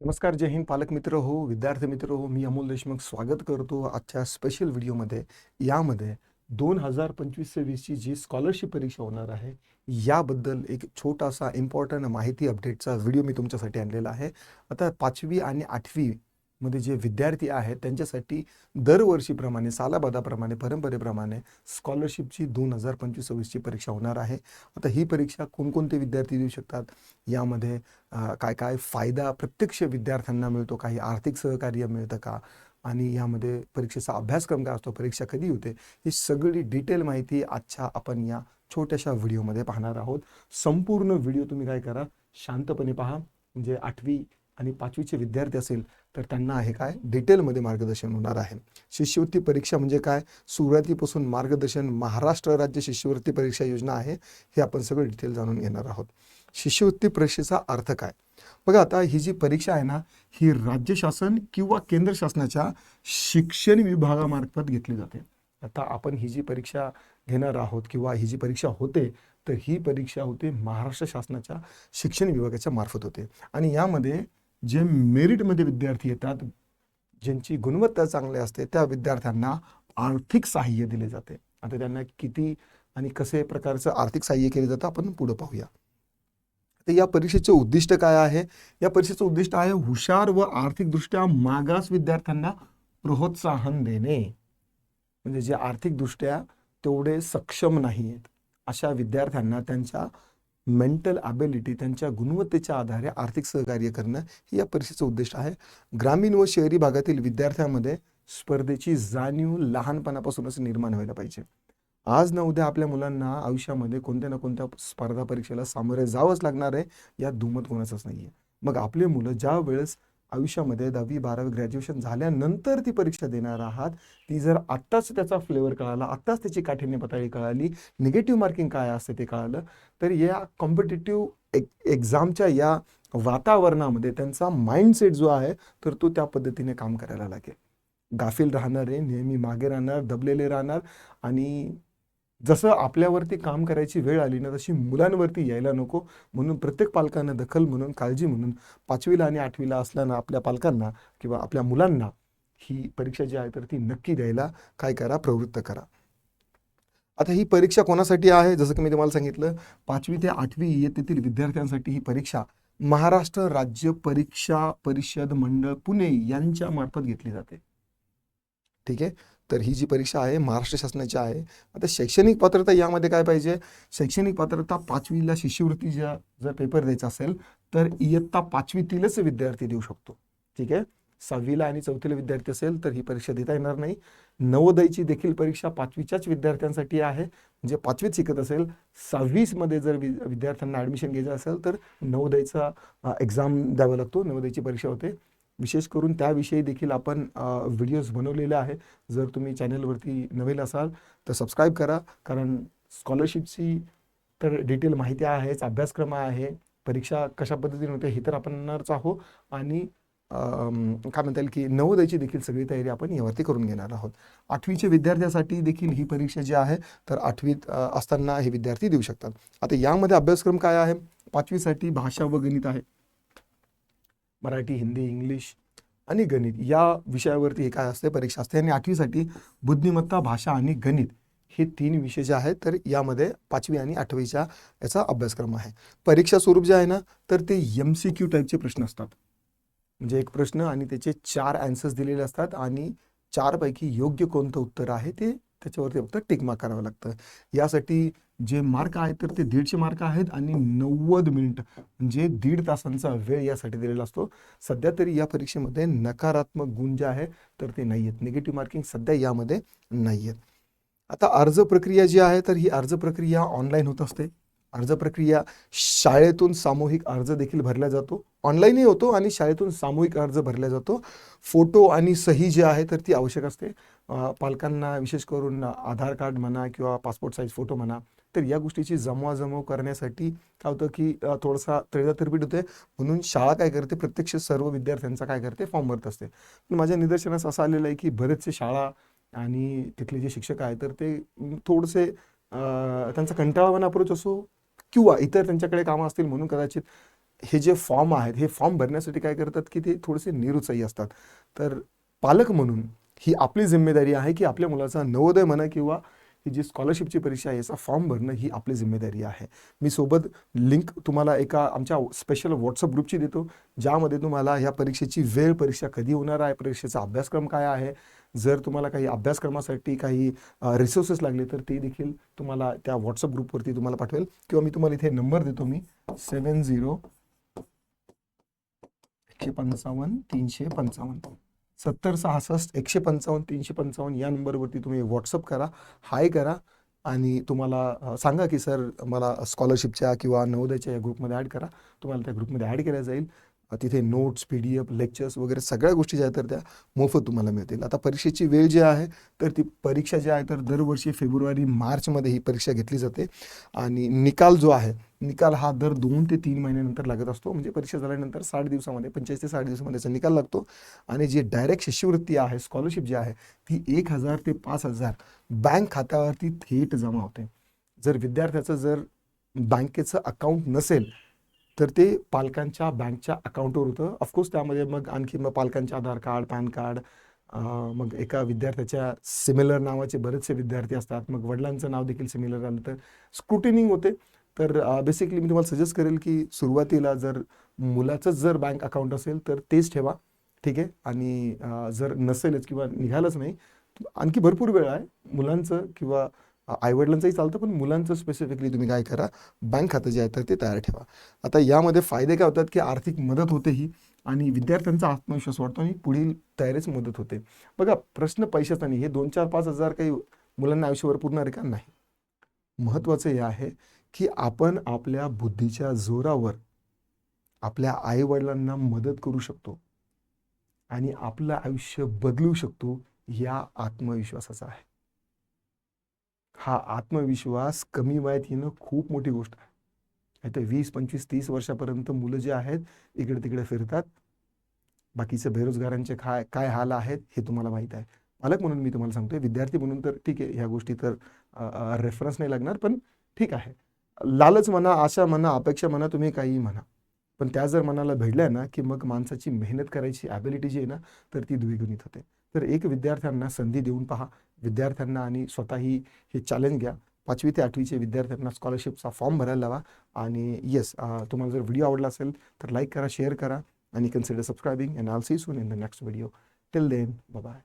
नमस्कार जय हिंद. पालक मित्र हो विद्यार्थी मित्र हो मी अमोल देशमुख स्वागत करतो आजच्या स्पेशल व्हिडिओमध्ये यामध्ये दोन हजार पंचवीस सव्वीसची जी स्कॉलरशिप परीक्षा होणार आहे याबद्दल एक छोटासा इम्पॉर्टंट माहिती अपडेटचा व्हिडिओ मी तुमच्यासाठी आणलेला आहे. आता पाचवी आणि आठवी मध्ये जे विद्यार्थी आहेत त्यांच्यासाठी दरवर्षीप्रमाणे सालाबादाप्रमाणे परंपरेप्रमाणे स्कॉलरशिपची दोन हजार पंचवीस सव्वीसची परीक्षा होणार आहे. आता ही परीक्षा कोणकोणते विद्यार्थी देऊ शकतात? यामध्ये काय काय फायदा प्रत्यक्ष विद्यार्थ्यांना मिळतो काही आर्थिक सहकार्य मिळतं का? आणि यामध्ये परीक्षेचा अभ्यासक्रम काय असतो? परीक्षा कधी होते? ही सगळी डिटेल माहिती आजच्या आपण या छोट्याशा व्हिडिओमध्ये पाहणार आहोत. संपूर्ण व्हिडिओ तुम्ही काय करा? शांतपणे पहा. म्हणजे आठवी आणि पाचवीचे विद्यार्थी असेल तर त्यांना आहे काय? डिटेलमध्ये मार्गदर्शन होणार आहे. शिष्यवृत्ती परीक्षा म्हणजे काय? सुरुवातीपासून मार्गदर्शन महाराष्ट्र राज्य शिष्यवृत्ती परीक्षा योजना आहे हे आपण सगळं डिटेल जाणून घेणार आहोत. शिष्यवृत्ती परीक्षेचा अर्थ काय? बघा आता ही जी परीक्षा आहे ना ही राज्य शासन किंवा केंद्र शासनाच्या शिक्षण विभागामार्फत घेतली जाते. आता आपण ही जी परीक्षा घेणार आहोत किंवा ही जी परीक्षा होते तर ही परीक्षा होते महाराष्ट्र शासनाच्या शिक्षण विभागाच्या मार्फत होते. आणि यामध्ये जे मेरिटमध्ये विद्यार्थी येतात ज्यांची गुणवत्ता चांगली असते त्या विद्यार्थ्यांना आर्थिक सहाय्य दिले जाते. आता त्यांना किती आणि कसे प्रकारचं आर्थिक सहाय्य केले जातं आपण पुढे पाहूया. तर या परीक्षेचे उद्दिष्ट काय आहे? या परीक्षेचं उद्दिष्ट आहे हुशार व आर्थिकदृष्ट्या मागास विद्यार्थ्यांना प्रोत्साहन देणे. म्हणजे जे आर्थिकदृष्ट्या तेवढे सक्षम नाही आहेत अशा विद्यार्थ्यांना त्यांच्या मेंटल ॲबिलिटी त्यांच्या गुणवत्तेच्या आधारे आर्थिक सहकार्य करणं हे या परीक्षेचं उद्दिष्ट आहे. ग्रामीण व शहरी भागातील विद्यार्थ्यांमध्ये स्पर्धेची जाणीव लहानपणापासूनच निर्माण व्हायला पाहिजे. आज ना उद्या आपल्या मुलांना आयुष्यामध्ये कोणत्या ना कोणत्या स्पर्धा परीक्षेला सामोरे जावंच लागणार आहे यात दुमत कोणाचंच नाही आहे मग आपले मुलं ज्या वेळेस आयुष्यामध्ये दहावी बारावी ग्रॅज्युएशन झाल्यानंतर ती परीक्षा देणार आहात. ती जर आत्ताच त्याचा फ्लेवर कळाला आत्ताच त्याची काठिण्य पातळी कळाली निगेटिव्ह मार्किंग काय असते ते कळालं तर या कॉम्पिटेटिव्ह एक एक्झामच्या या वातावरणामध्ये त्यांचा माइंडसेट जो आहे तर तो त्या पद्धतीने काम करायला लागेल. गाफील राहणार आहे नेहमी मागे राहणार दबलेले राहणार आणि जसं आपल्यावरती काम करायची वेळ आली ना तशी मुलांवरती यायला नको. म्हणून प्रत्येक पालकानं दखल म्हणून काळजी म्हणून पाचवीला आणि आठवीला असल्यानं आपल्या पालकांना किंवा आपल्या मुलांना ही परीक्षा जी आहे तर ती नक्की द्यायला काय करा प्रवृत्त करा. आता ही परीक्षा कोणासाठी आहे? जसं की मी तुम्हाला सांगितलं पाचवी ते आठवी इयत्तेतील विद्यार्थ्यांसाठी ही परीक्षा महाराष्ट्र राज्य परीक्षा परिषद मंडळ पुणे यांच्या मार्फत घेतली जाते. ठीक आहे? तर ही जी परीक्षा आहे महाराष्ट्र शासनाची आहे. आता शैक्षणिक पात्रता यामध्ये काय पाहिजे? शैक्षणिक पात्रता पाचवीला शिष्यवृत्तीचा जर पेपर द्यायचा असेल तर इयत्ता पाचवीतीलच विद्यार्थी देऊ शकतो. ठीक आहे? सहावीला आणि चौथीला विद्यार्थी असेल तर ही परीक्षा देता येणार नाही. नवोदयची देखील परीक्षा पाचवीच्याच विद्यार्थ्यांसाठी आहे. जे पाचवीत शिकत असेल सहावीसमध्ये जर विद्यार्थ्यांना ॲडमिशन घ्यायचं असेल तर नवोदयचा एक्झाम द्यावा लागतो. नवोदयची परीक्षा होते. विशेष करून त्याविषयी देखील आपण व्हिडिओज बनवलेले आहे जर तुम्ही चॅनलवरती नवीन असाल तर सबस्क्राईब करा. कारण स्कॉलरशिपची तर डिटेल माहिती आहेच अभ्यासक्रम आहे परीक्षा कशा पद्धतीने होते हे तर आपणच आहो आणि काय म्हणता येईल की नवोदयची देखील सगळी तयारी आपण यावरती करून घेणार आहोत. आठवीच्या विद्यार्थ्यासाठी देखील ही परीक्षा जी आहे तर आठवीत असताना हे विद्यार्थी देऊ शकतात. आता यामध्ये अभ्यासक्रम काय आहे? पाचवीसाठी भाषा व गणित आहे. मराठी हिंदी इंग्लिश आणि गणित या विषयावरती हे काय असते परीक्षा असते आणि आठवीसाठी बुद्धिमत्ता भाषा आणि गणित हे तीन विषय जे आहेत तर यामध्ये पाचवी आणि आठवीच्या याचा अभ्यासक्रम आहे. परीक्षा स्वरूप जे आहे ना तर ते एम सी क्यू टाईपचे प्रश्न असतात. म्हणजे एक प्रश्न आणि त्याचे चार अँसर्स दिलेले असतात आणि चारपैकी योग्य कोणतं उत्तर आहे ते त्याच्यावरती फक्त टिक करावं लागतं. यासाठी जे मार्क आहेत तर ते दीडशे मार्क आहेत आणि नव्वद मिनिट म्हणजे दीड तासांचा वेळ यासाठी दिलेला असतो. सध्या तरी या परीक्षेमध्ये नकारात्मक गुण जे आहे तर ते नाही आहेत निगेटिव्ह मार्किंग सध्या यामध्ये नाही आहेत आता अर्ज प्रक्रिया जी आहे तर ही अर्ज प्रक्रिया ऑनलाईन होत असते. अर्ज प्रक्रिया शाळेतून सामूहिक अर्ज देखील भरला जातो. ऑनलाईनही होतो आणि शाळेतून सामूहिक अर्ज भरला जातो. फोटो आणि सही जी आहे तर ती आवश्यक असते. पालकांना विशेष करून आधार कार्ड म्हणा किंवा पासपोर्ट साईज फोटो म्हणा तर या गोष्टीची जमवाजमव करण्यासाठी काय होतं की थोडासा तळेजा तिरपीट होते म्हणून शाळा काय करते? प्रत्यक्ष सर्व विद्यार्थ्यांचा काय करते? फॉर्म भरत असते. पण माझ्या निदर्शनास असं आलेलं आहे की बरेचसे शाळा आणि तिथले जे शिक्षक आहेत तर ते थोडेसे त्यांचा कंटाळवाना अप्रोच असो किंवा इतर त्यांच्याकडे कामं असतील म्हणून कदाचित हे जे फॉर्म आहेत हे फॉर्म भरण्यासाठी काय करतात की ते थोडेसे निरुत्साही असतात. तर पालक म्हणून ही आपली जिम्मेदारी आहे की आपल्या मुलाचा नवोदय म्हणा किंवा ही जी स्कॉलरशिपची परीक्षा आहे याचा फॉर्म भरणं ही आपली जिम्मेदारी आहे. मी सोबत लिंक तुम्हाला एका आमच्या स्पेशल व्हॉट्सअप ग्रुपची देतो ज्यामध्ये तुम्हाला ह्या परीक्षेची वेळ परीक्षा कधी होणार आहे परीक्षेचा अभ्यासक्रम काय आहे जर तुम्हाला काही अभ्यासक्रमासाठी काही रिसोर्सेस लागले तर ते देखील तुम्हाला त्या व्हॉट्सअप ग्रुपवरती तुम्हाला पाठवेल. किंवा मी तुम्हाला इथे नंबर देतो मी सेवन झिरो एकशे पंचावन्न तीनशे पंचावन्न. सत्तर सहासष्ट एकशे पंचावन्न तीनशे पंचावन्न या नंबरवरती तुम्ही व्हॉट्सअप करा हाय करा आणि तुम्हाला सांगा की सर मला स्कॉलरशिपच्या किंवा नवोदयच्या या ग्रुपमध्ये ॲड करा. तुम्हाला त्या ग्रुपमध्ये ॲड केल्या जाईल. तिथे notes P D F lectures वगैरे सगळ्या गोष्टी ज्या आहेत तर त्या मोफत तुम्हाला मिळतील. आता परीक्षेची वेळ जी आहे तर ती परीक्षा जी आहे तर दरवर्षी फेब्रुवारी मार्चमध्ये ही परीक्षा घेतली जाते. आणि निकाल जो आहे निकाल हा दर दोन ते तीन महिन्यानंतर लागत असतो. म्हणजे परीक्षा झाल्यानंतर साठ दिवसामध्ये पंचेचाळीस ते साठ दिवसामध्ये त्याचा निकाल लागतो. आणि जी डायरेक्ट शिष्यवृत्ती आहे स्कॉलरशिप जी आहे ती एक हजार ते पाच हजार बँक खात्यावरती थेट जमा होते. जर विद्यार्थ्याचं जर बँकेचं अकाउंट नसेल तर ते पालकांच्या बँकच्या अकाउंटवर होतं. ऑफकोर्स त्यामध्ये मग आणखी मग पालकांचे आधार कार्ड पॅन कार्ड मग एका विद्यार्थ्याच्या सिमिलर नावाचे बरेचसे विद्यार्थी असतात. मग वडिलांचं नाव देखील सिमिलर आलं तर स्क्रुटिनिंग होते. तर बेसिकली मी तुम्हाला सजेस्ट करेल की सुरुवातीला जर मुलाचंच जर बँक अकाउंट असेल तर तेच ठेवा. ठीक आहे? आणि जर नसेलच किंवा निघालंच नाही आणखी भरपूर वेळ आहे. मुलांचं किंवा आईवडिलांचंही चालतं पण मुलांचं स्पेसिफिकली तुम्ही काय करा बँक खातं जे आहे तर ते तयार ठेवा. आता यामध्ये फायदे काय होतात की आर्थिक मदत होते ही आणि विद्यार्थ्यांचा आत्मविश्वास वाढतो आणि पुढील तयारीच मदत होते. बघा प्रश्न पैशाचा नाही हे दोन चार पाच हजार काही मुलांना आयुष्यभर पूर्ण का? नाही. महत्त्वाचं हे आहे की आपण आपल्या बुद्धीच्या जोरावर आपल्या आईवडिलांना मदत करू शकतो आणि आपलं आयुष्य बदलू शकतो या आत्मविश्वासाचा आहे. हा आत्मविश्वास कमी वयात येणं खूप मोठी गोष्ट आहे. नाहीतर वीस पंचवीस तीस वर्षापर्यंत मुलं जे आहेत इकडे तिकडे फिरतात. बाकीचे बेरोजगारांचे काय काय हाल आहेत हे तुम्हाला माहीत आहे. पालक म्हणून मी तुम्हाला सांगतोय विद्यार्थी म्हणून तर ठीक आहे ह्या गोष्टी तर रेफरन्स नाही लागणार पण ठीक आहे. लालच म्हणा आशा म्हणा अपेक्षा म्हणा तुम्ही काहीही म्हणा. पण त्या जर मनाला भिडल्या ना की मग माणसाची मेहनत करायची ॲबिलिटी जी आहे ना तर ती द्विगुणित होते. तर एक विद्यार्थ्यांना संधी देऊन पहा. विद्यार्थ्यांना आणि स्वतःही हे चॅलेंज घ्या. पाचवी ते आठवीचे विद्यार्थ्यांना स्कॉलरशिपचा फॉर्म भरायला लावा. आणि येस तुम्हाला जर व्हिडिओ आवडला असेल तर लाईक करा शेअर करा आणि consider subscribing and I'll see soon in the next video till then bye